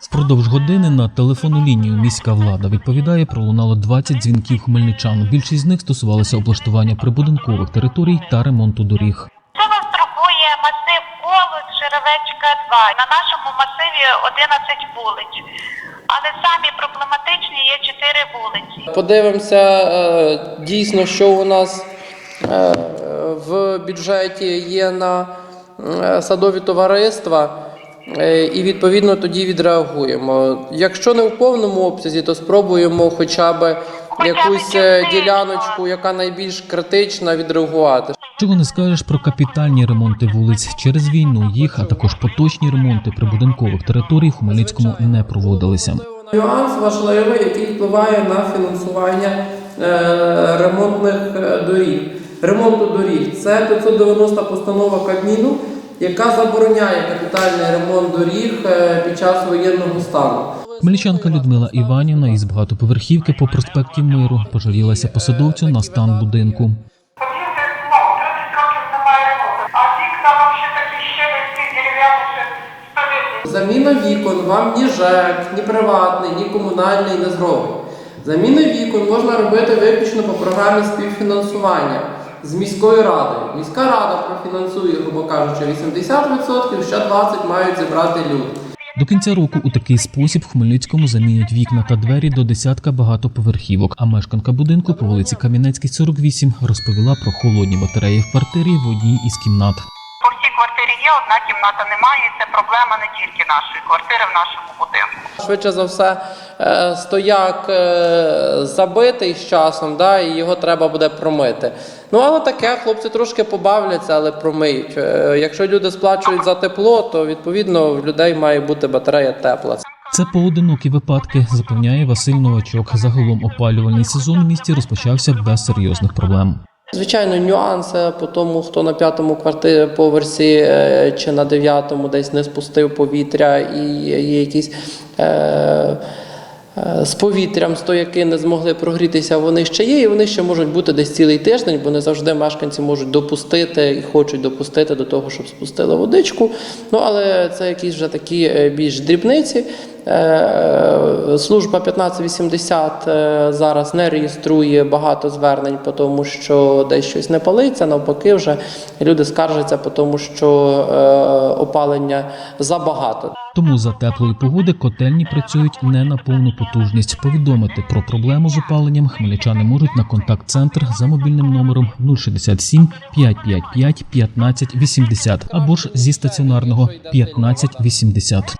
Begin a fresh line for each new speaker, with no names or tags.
Впродовж години на телефонну лінію міська влада відповідає, пролунало 20 дзвінків хмельничан. Більшість з них стосувалися облаштування прибудинкових територій та ремонту доріг.
Це вас турбує масив Колос, Черевечка 2. На нашому масиві 11 вулиць. Але самі проблематичні є 4 вулиці.
Подивимося е, дійсно, що у нас е, в бюджеті є на е, садові товариства, і відповідно тоді відреагуємо. Якщо не в повному обсязі, то спробуємо хоча б якусь е, діляночку, яка найбільш критична, відреагувати.
Чого не скажеш про капітальні ремонти вулиць через війну їх, а також поточні ремонти прибудинкових територій в Хмельницькому не проводилися.
Нюанс важливий, який впливає на фінансування е, ремонтних е, доріг. Ремонту доріг це 590 постанова Кабміну, яка забороняє капітальний ремонт доріг е, під час воєнного стану.
Хмельничанка Людмила Іванівна із багатоповерхівки по проспекті Миру пожалілася посадовцю на стан будинку.
Подвір'я, 30 років немає ремонту. А вікна ще ці ще столітні.
Заміна вікон вам ні ЖЕК, ні приватний, ні комунальний не зробить. Заміна вікон можна робити виключно по програмі співфінансування з міською радою. Міська рада профінансує, грубо кажучи, 80%, ще 20% мають зібрати люди.
До кінця року у такий спосіб в Хмельницькому замінять вікна та двері до десятка багатоповерхівок. А мешканка будинку по вулиці Кам'янецькій, 48, розповіла про холодні батареї в квартирі в одній із кімнат.
Квартирі є, одна кімната немає. і Це проблема не тільки нашої квартири в нашому будинку.
Швидше за все, е, стояк е, забитий з часом, да, і його треба буде промити. Ну, але таке, хлопці трошки побавляться, але промиють. Е, Якщо люди сплачують за тепло, то відповідно в людей має бути батарея тепла.
Це поодинокі випадки, запевняє Василь Новачок. Загалом опалювальний сезон у місті розпочався без серйозних проблем.
Звичайно, нюанси по тому, хто на п'ятому квартирі поверсі е, чи на дев'ятому десь не спустив повітря, і є якісь е, е, з повітрям стояки не змогли прогрітися, вони ще є, і вони ще можуть бути десь цілий тиждень, бо не завжди мешканці можуть допустити і хочуть допустити до того, щоб спустили водичку. Ну але це якісь вже такі е, більш дрібниці. Е, Служба 1580 е, зараз не реєструє багато звернень, тому що десь щось не палиться. Навпаки, вже люди скаржаться, тому що е, опалення забагато.
Тому за теплої погоди котельні працюють не на повну потужність. Повідомити про проблему з опаленням хмельничани можуть на контакт-центр за мобільним номером 067 555 1580 або ж зі стаціонарного 1580.